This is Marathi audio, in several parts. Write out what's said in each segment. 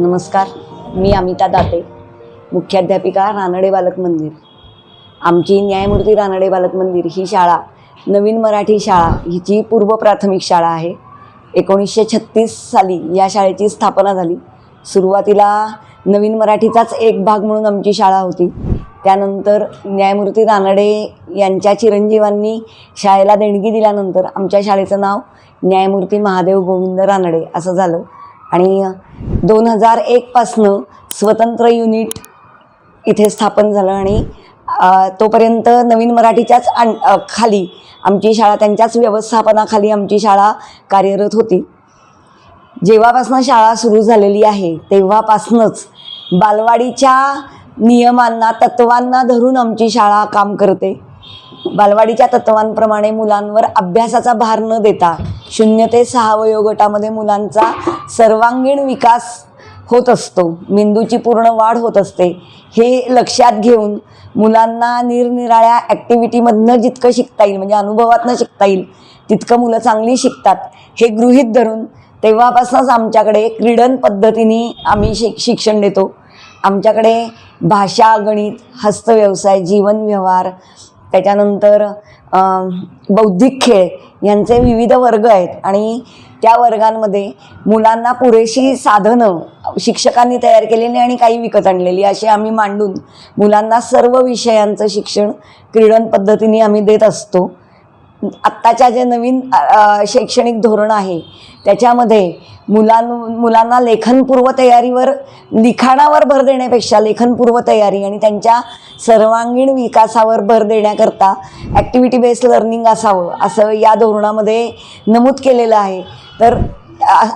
नमस्कार मी अमिता दाते मुख्याध्यापिका रानडे बालक मंदिर. आमची न्यायमूर्ती रानडे बालक मंदिर ही शाळा नवीन मराठी शाळा हिची पूर्व प्राथमिक शाळा आहे. एकोणीसशे छत्तीस साली या शाळेची स्थापना झाली. सुरुवातीला नवीन मराठीचाच एक भाग म्हणून आमची शाळा होती. त्यानंतर न्यायमूर्ती रानडे यांच्या चिरंजीवांनी शाळेला देणगी दिल्यानंतर आमच्या शाळेचं नाव न्यायमूर्ती महादेव गोविंद रानडे असं झालं. आणि दोन हजार एकपासनं स्वतंत्र युनिट इथे स्थापन झालं आणि तोपर्यंत नवीन मराठीच्याच आण खाली आमची शाळा त्यांच्याच व्यवस्थापनाखाली आमची शाळा कार्यरत होती. जेव्हापासनं शाळा सुरू झालेली आहे तेव्हापासनंच बालवाडीच्या नियमांना तत्वांना धरून आमची शाळा काम करते. बालवाडीच्या तत्वांप्रमाणे मुलांवर अभ्यासाचा भार न देता शून्य ते सहा वयोगटामध्ये मुलांचा सर्वांगीण विकास होत असतो. मेंदूची पूर्ण वाढ होत असते. हे लक्षात घेऊन मुलांना निरनिराळ्या ॲक्टिव्हिटीमधनं जितकं शिकता येईल म्हणजे अनुभवातनं शिकता येईल तितकं मुलं चांगली शिकतात. हे गृहीत धरून तेव्हापासूनच आमच्याकडे क्रीडन पद्धतीने आम्ही शिक शिक्षण देतो. आमच्याकडे भाषा गणित हस्तव्यवसाय जीवनव्यवहार त्याच्यानंतर बौद्धिक खेळ यांचे विविध वर्ग आहेत. आणि त्या वर्गांमध्ये मुलांना पुरेशी साधनं शिक्षकांनी तयार केलेली आणि काही विकत आणलेली अशी आम्ही मांडून मुलांना सर्व विषयांचं शिक्षण क्रीडन पद्धतीने आम्ही देत असतो. आत्ताच्या जे नवीन शैक्षणिक धोरण आहे त्याच्यामध्ये मुलां मुलांना लेखनपूर्व तयारीवर लिखाणावर भर देण्यापेक्षा लेखनपूर्व तयारी आणि त्यांच्या सर्वांगीण विकासावर भर देण्याकरता ॲक्टिव्हिटी बेस्ड लर्निंग असावं असं या धोरणामध्ये नमूद केलेलं आहे. तर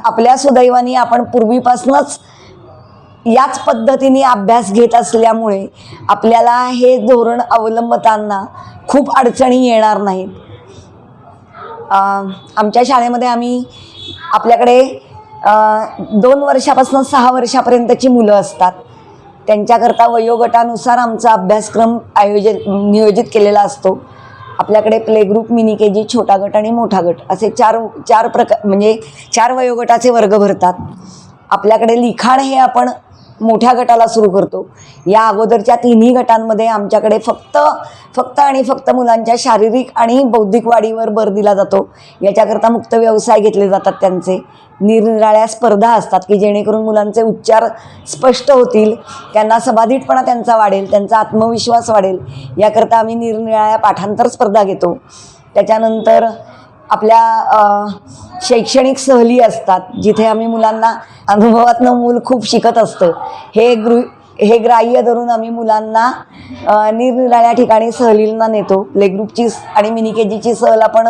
आपल्या सुदैवाने आपण पूर्वीपासूनच याच पद्धतीने अभ्यास घेत असल्यामुळे आपल्याला हे धोरण अवलंबताना खूप अडचणी येणार नाहीत. आमच्या शाळेमध्ये आम्ही आपल्याकडे दोन वर्षापासून सहा वर्षापर्यंतची मुलं असतात. त्यांच्याकरता वयोगटानुसार आमचा अभ्यासक्रम आयोजित नियोजित केलेला असतो. आपल्याकडे play group mini K G छोटा गट आणि मोठा गट असे चार चार प्रकार म्हणजे चार वयोगटाचे वर्ग भरतात. आपल्याकडे लिखाण हे आपण मोठ्या गटाला सुरू करतो. या अगोदरच्या तिन्ही गटांमध्ये आमच्याकडे फक्त फक्त आणि फक्त मुलांच्या शारीरिक आणि बौद्धिक वाढीवर भर दिला जातो. याच्याकरता मुक्त व्यवसाय घेतले जातात त्यांचे. निरनिराळ्या स्पर्धा असतात की जेणेकरून मुलांचे उच्चार स्पष्ट होतील त्यांना सबाधितपणा त्यांचा वाढेल त्यांचा आत्मविश्वास वाढेल. याकरता आम्ही निरनिराळ्या पाठांतर स्पर्धा घेतो. त्याच्यानंतर आपल्या शैक्षणिक सहली असतात जिथे आम्ही मुलांना अनुभवातनं मूल खूप शिकत असतं. हे गृ हे ग्राह्य धरून आम्ही मुलांना निरनिराळ्या ठिकाणी सहलींना नेतो. प्ले ग्रुपची आणि मिनी के जीची सहल आपण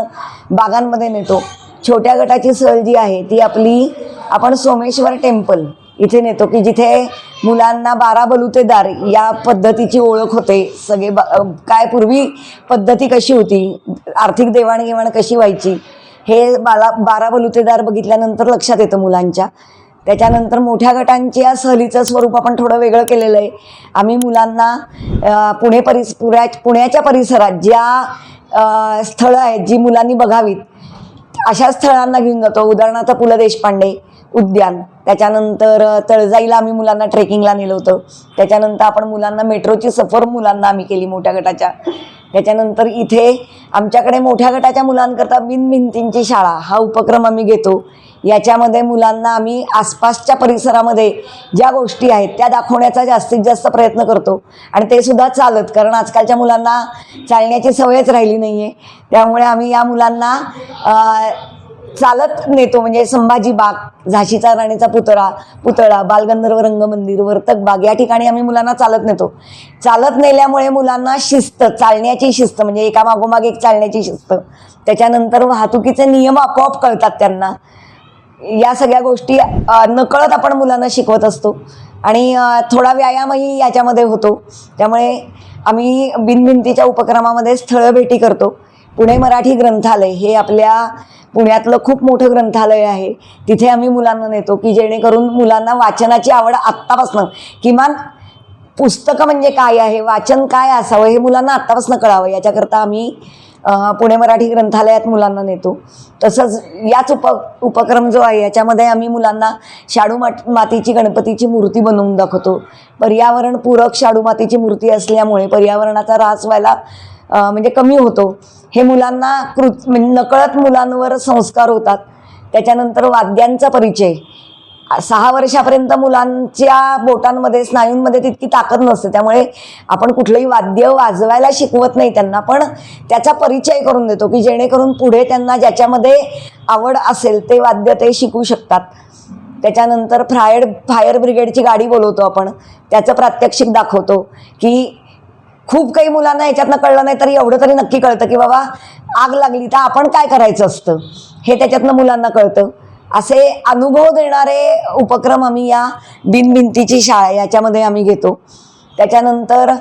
बागांमध्ये नेतो. छोट्या गटाची सहल जी आहे ती आपली आपण सोमेश्वर टेम्पल इथे नेतो की जिथे मुलांना बारा बलुतेदार या पद्धतीची ओळख होते. सगळे ब काय पूर्वी पद्धती कशी होती? आर्थिक देवाणघेवाण कशी व्हायची? हे बाला बारा बलुतेदार बघितल्यानंतर लक्षात येतं मुलांच्या. त्याच्यानंतर मोठ्या गटांच्या सहलीचं स्वरूप आपण थोडं वेगळं केलेलं आहे. आम्ही मुलांना पुणे परिस पुऱ्या पुण्याच्या परिसरात ज्या स्थळं आहेत जी मुलांनी बघावीत अशा स्थळांना घेऊन जातो. उदाहरणार्थ पु ल देशपांडे उद्यान. त्याच्यानंतर तळजाईला आम्ही मुलांना ट्रेकिंगला नेलं होतं. त्याच्यानंतर आपण मुलांना मेट्रोची सफर मुलांना आम्ही केली मोठ्या गटाच्या. त्याच्यानंतर इथे आमच्याकडे मोठ्या गटाच्या मुलांकरता बिनभिंतींची शाळा हा उपक्रम आम्ही घेतो. याच्यामध्ये मुलांना आम्ही आसपासच्या परिसरामध्ये ज्या गोष्टी आहेत त्या दाखवण्याचा जास्तीत जास्त प्रयत्न करतो. आणि ते सुद्धा चालत कारण आजकालच्या मुलांना चालण्याची सवयच राहिली नाही आहे त्यामुळे आम्ही या मुलांना चालत नेतो म्हणजे संभाजी बाग झाशीचा राणीचा पुतळा पुतळा बालगंधर्व रंगमंदिर वर्तक बाग या ठिकाणी आम्ही मुलांना चालत नेतो. चालत नेल्यामुळे मुलांना शिस्त चालण्याची शिस्त म्हणजे एका मागोमाग एक चालण्याची शिस्त. त्याच्यानंतर वाहतुकीचे नियम आपोआप कळतात त्यांना. या सगळ्या गोष्टी नकळत आपण मुलांना शिकवत असतो. आणि थोडा व्यायामही याच्यामध्ये होतो. त्यामुळे आम्ही बिनभिंतीच्या उपक्रमामध्ये स्थळ भेटी करतो. पुणे मराठी ग्रंथालय हे आपल्या पुण्यातलं खूप मोठं ग्रंथालय आहे. तिथे आम्ही मुलांना नेतो की जेणेकरून मुलांना वाचनाची आवड आत्तापासनं किमान पुस्तकं म्हणजे काय आहे वाचन काय असावं हे मुलांना आत्तापासून कळावं. याच्याकरता आम्ही पुणे मराठी ग्रंथालयात मुलांना नेतो. तसंच याच उप उपक्रम जो आहे याच्यामध्ये आम्ही मुलांना शाडू मात मातीची गणपतीची मूर्ती बनवून दाखवतो. पर्यावरणपूरक शाडू मातीची मूर्ती असल्यामुळे पर्यावरणाचा ऱ्हास व्हायला म्हणजे कमी होतो. हे मुलांना कृत म्हणजे नकळत मुलांवर संस्कार होतात. त्याच्यानंतर वाद्यांचा परिचय. सहा वर्षापर्यंत मुलांच्या बोटांमध्ये स्नायूंमध्ये तितकी ताकद नसते. त्यामुळे आपण कुठलंही वाद्य वाजवायला शिकवत नाही त्यांना पण त्याचा परिचय करून देतो की जेणेकरून पुढे त्यांना ज्याच्यामध्ये आवड असेल ते वाद्य ते शिकू शकतात. त्याच्यानंतर फायर फायर ब्रिगेडची गाडी बोलवतो आपण. त्याचं प्रात्यक्षिक दाखवतो की खूप काही मुलांना याच्यातनं कळलं नाही तरी एवढं तरी नक्की कळतं की बाबा आग लागली तर आपण काय करायचं असतं? हे त्याच्यातनं मुलांना कळतं. असे अनुभव देणारे उपक्रम आम्ही या बिनभिंतीची शाळा याच्यामध्ये आम्ही घेतो. त्याच्यानंतर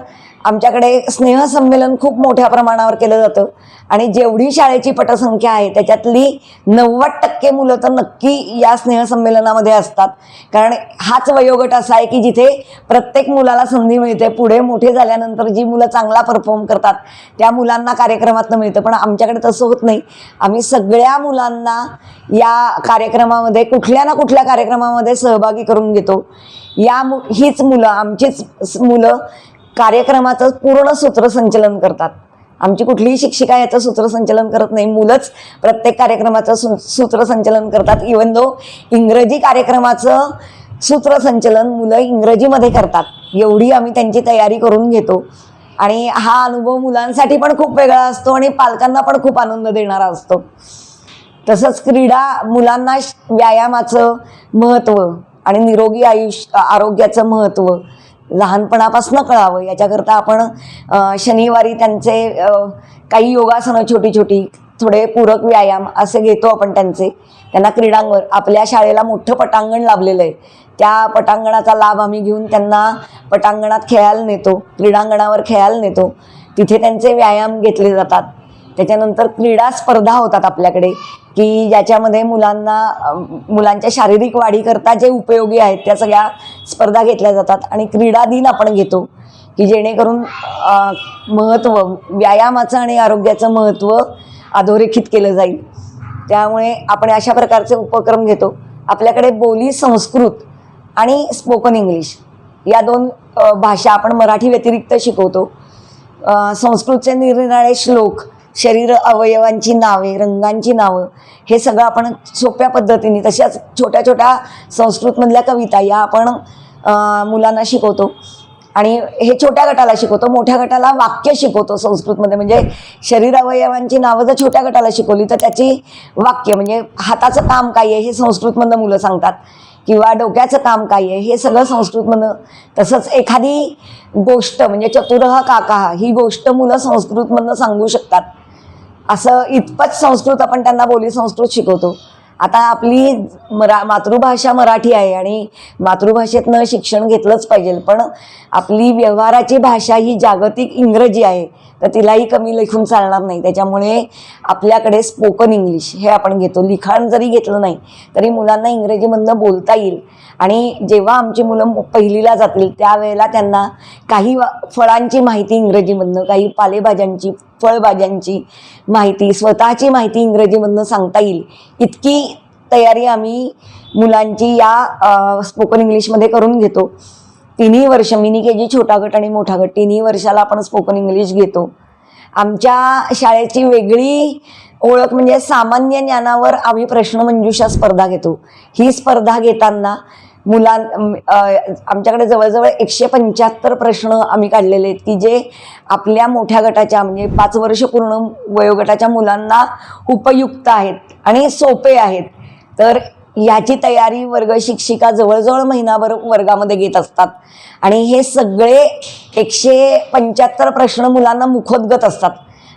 आमच्याकडे स्नेहसंमेलन खूप मोठ्या प्रमाणावर केलं जातं. आणि जेवढी शाळेची पटसंख्या आहे त्याच्यातली नव्वद टक्के मुलं तर नक्की या स्नेहसंमेलनामध्ये असतात. कारण हाच वयोगट असा आहे की जिथे प्रत्येक मुलाला संधी मिळते पुढे मोठे झाल्यानंतर जी मुलं चांगला परफॉर्म करतात त्या मुलांना कार्यक्रमातनं मिळतं. पण आमच्याकडे तसं होत नाही. आम्ही सगळ्या मुलांना या कार्यक्रमामध्ये कुठल्या ना कुठल्या कार्यक्रमामध्ये सहभागी करून घेतो. या मु हीच मुलं आमचीच मुलं कार्यक्रमाचं पूर्ण सूत्रसंचलन करतात. आमची कुठलीही शिक्षिका याचं सूत्रसंचलन करत नाही. मुलंच प्रत्येक कार्यक्रमाचं सु सूत्रसंचलन करतात. इवन दो इंग्रजी कार्यक्रमाचं सूत्रसंचलन मुलं इंग्रजीमध्ये करतात. एवढी आम्ही त्यांची तयारी करून घेतो. आणि हा अनुभव मुलांसाठी पण खूप वेगळा असतो आणि पालकांना पण खूप आनंद देणारा असतो. तसंच क्रीडा मुलांना व्यायामाचं महत्त्व आणि निरोगी आयुष्य आरोग्याचं महत्त्व लहानपणापासून कळावं. याच्याकरता आपण शनिवारी त्यांचे काही योगासनं छोटी छोटी थोडे पूरक व्यायाम असे घेतो आपण त्यांचे. त्यांना क्रीडांगण आपल्या शाळेला मोठं पटांगण लाभलेलं आहे. त्या पटांगणाचा लाभ आम्ही घेऊन त्यांना पटांगणात खेळायला नेतो क्रीडांगणावर खेळायला नेतो. तिथे त्यांचे व्यायाम घेतले जातात. त्याच्यानंतर क्रीडा स्पर्धा होतात आपल्याकडे की ज्याच्यामध्ये मुलांना मुलांच्या शारीरिक वाढीकरता जे उपयोगी आहेत त्या सगळ्या स्पर्धा घेतल्या जातात. आणि क्रीडा दिन आपण घेतो की जेणेकरून महत्त्व व्यायामाचं आणि आरोग्याचं महत्त्व अधोरेखित केलं जाईल. त्यामुळे आपण अशा प्रकारचे उपक्रम घेतो. आपल्याकडे बोली संस्कृत आणि स्पोकन इंग्लिश या दोन भाषा आपण मराठी व्यतिरिक्त शिकवतो. संस्कृतचे निरनिराळे श्लोक शरीर अवयवांची नावे रंगांची नावं हे सगळं आपण सोप्या पद्धतीने तशाच छोट्या छोट्या संस्कृतमधल्या कविता या आपण मुलांना शिकवतो. आणि हे छोट्या गटाला शिकवतो मोठ्या गटाला वाक्य शिकवतो संस्कृतमध्ये. म्हणजे शरीर अवयवांची नावं जर छोट्या गटाला शिकवली तर त्याची वाक्य म्हणजे हाताचं काम काय आहे हे संस्कृतमधनं मुलं सांगतात. किंवा डोक्याचं काम काय आहे हे सगळं संस्कृतमधनं. तसंच एखादी गोष्ट म्हणजे चतुरह काका ही गोष्ट मुलं संस्कृतमधनं सांगू शकतात. असं इतपत संस्कृत आपण त्यांना बोली संस्कृत शिकवतो. आता आपली मरा मातृभाषा मराठी आहे आणि मातृभाषेतनं शिक्षण घेतलंच पाहिजे पण आपली व्यवहाराची भाषा ही जागतिक इंग्रजी आहे. तर तिलाही कमी लेखून चालणार नाही. त्याच्यामुळे आपल्याकडे स्पोकन इंग्लिश हे आपण घेतो. लिखाण जरी घेतलं नाही तरी मुलांना इंग्रजीमधनं बोलता येईल. आणि जेव्हा आमची मुलं पहिलीला जातील त्यावेळेला त्यांना काही फळांची माहिती इंग्रजीमधनं काही पालेभाज्यांची फळभाज्यांची माहिती स्वतःची माहिती इंग्रजीमधनं सांगता येईल. इतकी तयारी आम्ही मुलांची या स्पोकन इंग्लिशमध्ये करून घेतो. तिन्ही वर्ष मिनी के जी छोटा गट आणि मोठा गट तिन्ही वर्षाला आपण स्पोकन इंग्लिश घेतो. आमच्या शाळेची वेगळी ओळख म्हणजे सामान्य ज्ञानावर आम्ही प्रश्नमंजुषा स्पर्धा घेतो. ही स्पर्धा घेताना मुलां आमच्याकडे जवळजवळ एकशे पंच्याहत्तर प्रश्न आम्ही काढलेले आहेत की जे आपल्या मोठ्या गटाच्या म्हणजे पाच वर्ष पूर्ण वयोगटाच्या मुलांना उपयुक्त आहेत आणि सोपे आहेत. तर याची तयारी वर्ग शिक्षिका जवळजवळ महिनाभर वर्गामध्ये घेत असतात. आणि हे सगळे एकशे पंच्याहत्तर प्रश्न मुलांना मुखोद्गत असतात.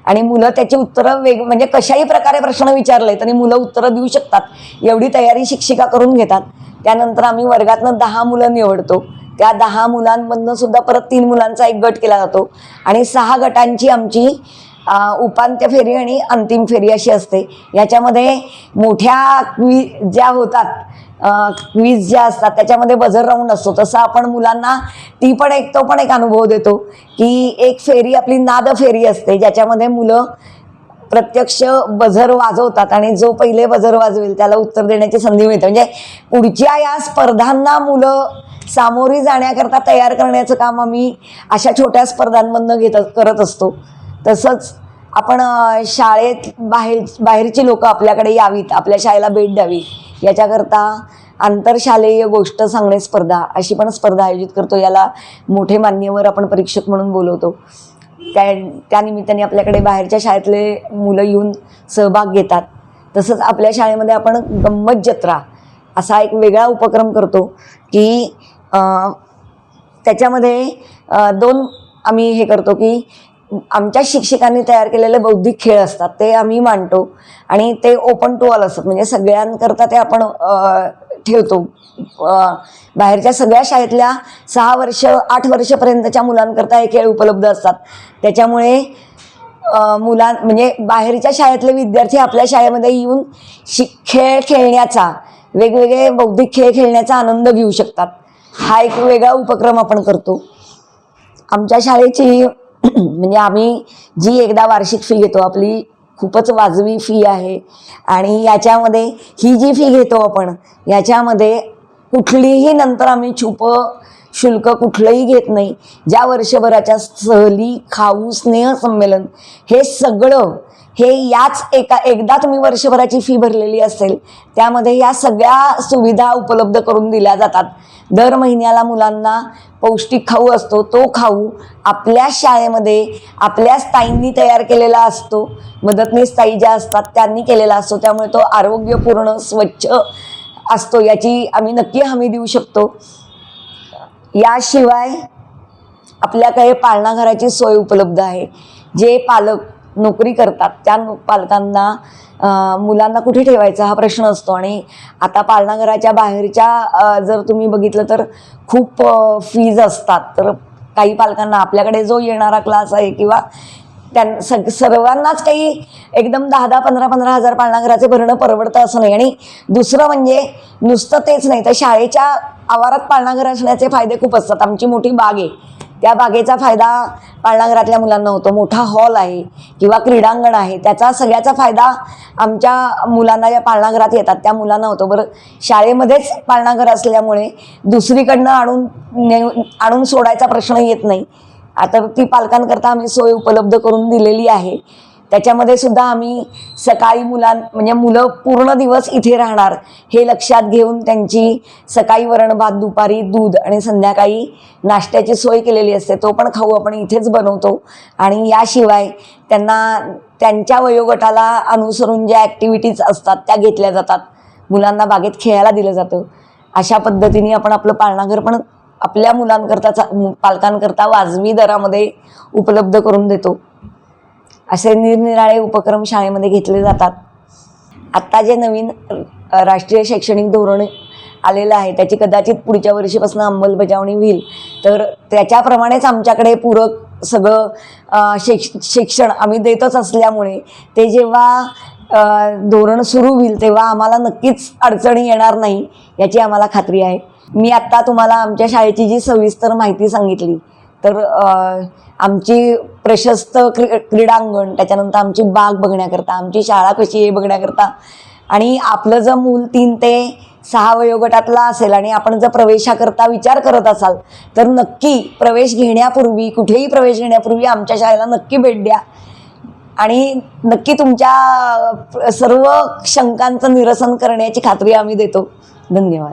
आणि मुलं त्याची उत्तरं वेग म्हणजे कशाही प्रकारे प्रश्न विचारले तरी मुलं उत्तरं देऊ शकतात. एवढी तयारी शिक्षिका करून घेतात. त्यानंतर आम्ही वर्गातनं दहा मुलं निवडतो. त्या दहा मुलांमधनं सुद्धा परत तीन मुलांचा एक गट केला जातो. आणि सहा गटांची आमची उपांत्य फेरी आणि अंतिम फेरी अशी असते. याच्यामध्ये मोठ्या क्वी ज्या होतात क्वीज ज्या असतात त्याच्यामध्ये बझर राऊंड असतो. तसं आपण मुलांना ती पण एक तो पण एक अनुभव देतो की एक फेरी आपली नाद फेरी असते ज्याच्यामध्ये मुलं प्रत्यक्ष बझर वाजवतात आणि जो पहिले बझर वाजवेल त्याला उत्तर देण्याची संधी मिळते. म्हणजे पुढच्या या स्पर्धांना मुलं सामोरी जाण्याकरता तयार करण्याचं काम आम्ही अशा छोट्या स्पर्धांमधनं घेत करत असतो. तसंच आपण शाळेत बाहेर बाहेरची लोकं आपल्याकडे यावीत आपल्या शाळेला भेट द्यावी. याच्याकरता आंतरशालेय गोष्ट सांगणे स्पर्धा अशी पण स्पर्धा आयोजित करतो. याला मोठे मान्यवर आपण परीक्षक म्हणून बोलवतो. त्या त्यानिमित्ताने आपल्याकडे बाहेरच्या शाळेतले मुलं येऊन सहभाग घेतात. तसंच आपल्या शाळेमध्ये आपण गंमत जत्रा असा एक वेगळा उपक्रम करतो की त्याच्यामध्ये दोन आम्ही हे करतो की आमच्या शिक्षकांनी तयार केलेले बौद्धिक खेळ असतात ते आम्ही मांडतो. आणि ते ओपन टू ऑल असतात. म्हणजे सगळ्यांकरता ते आपण ठेवतो. बाहेरच्या सगळ्या शाळेतल्या सहा वर्ष आठ वर्षपर्यंतच्या मुलांकरता हे खेळ उपलब्ध असतात. त्याच्यामुळे मुलां म्हणजे बाहेरच्या शाळेतले विद्यार्थी आपल्या शाळेमध्ये येऊन शिक खेळ खेळण्याचा वेगवेगळे बौद्धिक खेळ खेळण्याचा आनंद घेऊ शकतात. हा एक वेगळा उपक्रम आपण करतो. आमच्या शाळेची म्हणजे आम्ही जी एकदा वार्षिक फी घेतो आपली खूपच वाजवी फी आहे. आणि याच्यामध्ये ही जी फी घेतो आपण याच्यामध्ये कुठलीही नंतर आम्ही छुप शुल्क कुठलंही घेत नाही. ज्या वर्षभराच्या सहली खाऊ स्नेह संमेलन हे सगळं हे याच एका एकदा तुम्ही वर्षभराची फी भरलेली असेल त्यामध्ये या सगळ्या सुविधा उपलब्ध करून दिल्या जातात. दर महिन्याला मुलांना पौष्टिक खाऊ असतो तो खाऊ आपल्या शाळेमध्ये आपल्या ताईंनी तयार केलेला असतो. मदतनीस ताई ज्या असतात त्यांनी केलेला असतो. त्यामुळे तो आरोग्यपूर्ण स्वच्छ असतो याची आम्ही नक्की हमी देऊ शकतो. याशिवाय आपल्याकडे पाळणाघराची सोय उपलब्ध आहे. जे पालक नोकरी करतात. त्या पालकांना मुलांना कुठे ठेवायचा हा प्रश्न असतो. आणि आता पालनाघराच्या बाहेरच्या जर तुम्ही बघितलं तर खूप फीज असतात. तर काही पालकांना आपल्याकडे जो येणारा क्लास आहे किंवा त्यां सग सर्वांनाच काही एकदम दहा दहा पंधरा पंधरा हजार पालनाघराचे भरणं परवडतं असं नाही. आणि दुसरं म्हणजे नुसतं तेच नाही तर शाळेच्या आवारात पाळणाघर असण्याचे फायदे खूप असतात. आमची मोठी बाग आहे. त्या बागेचा फायदा पाळणाघरातल्या मुलांना होतो. मोठा हॉल आहे किंवा क्रीडांगण आहे त्याचा सगळ्याचा फायदा आमच्या मुलांना ज्या पाळणाघरात येतात. त्या मुलांना होतो. बरं शाळेमध्येच पाळणाघर असल्यामुळे दुसरीकडनं आणून ने आणून सोडायचा प्रश्न येत नाही. आता ती पालकांकरता आम्ही सोय उपलब्ध करून दिलेली आहे. त्याच्यामध्ये सुद्धा आम्ही सकाळी मुलां म्हणजे मुलं पूर्ण दिवस इथे राहणार. हे लक्षात घेऊन त्यांची सकाळी वरण भात दुपारी दूध आणि संध्याकाळी नाश्त्याची सोय केलेली असते. तो पण खाऊ आपण इथेच बनवतो. आणि याशिवाय त्यांना त्यांच्या वयोगटाला अनुसरून ज्या ॲक्टिव्हिटीज असतात त्या घेतल्या जातात. मुलांना बागेत खेळायला दिलं जातं. अशा पद्धतीने आपण आपलं पाळणाघर पण आपल्या मुलांकरता चा- पालकांकरता वाजवी दरामध्ये उपलब्ध करून देतो. असे निरनिराळे उपक्रम शाळेमध्ये घेतले जातात. आत्ता जे नवीन राष्ट्रीय शैक्षणिक धोरण आलेलं आहे त्याची कदाचित पुढच्या वर्षीपासून अंमलबजावणी होईल. तर त्याच्याप्रमाणेच आमच्याकडे पूरक सगळं अ, शिक्ष शिक्षण आम्ही देतच असल्यामुळे ते जेव्हा धोरण सुरू होईल तेव्हा आम्हाला नक्कीच अडचणी येणार नाही याची आम्हाला खात्री आहे. मी आत्ता तुम्हाला आमच्या शाळेची जी सविस्तर माहिती सांगितली तर आमची प्रशस्त क्री क्रीडांगण त्याच्यानंतर आमची बाग बघण्याकरता आमची शाळा कशी आहे बघण्याकरता आणि आपलं जर मूल तीन ते सहा वयोगटातला असेल आणि आपण जर प्रवेशाकरता विचार करत असाल तर नक्की प्रवेश घेण्यापूर्वी कुठेही प्रवेश घेण्यापूर्वी आमच्या शाळेला नक्की भेट द्या. आणि नक्की तुमच्या सर्व शंकांचं निरसन करण्याची खात्री आम्ही देतो. धन्यवाद.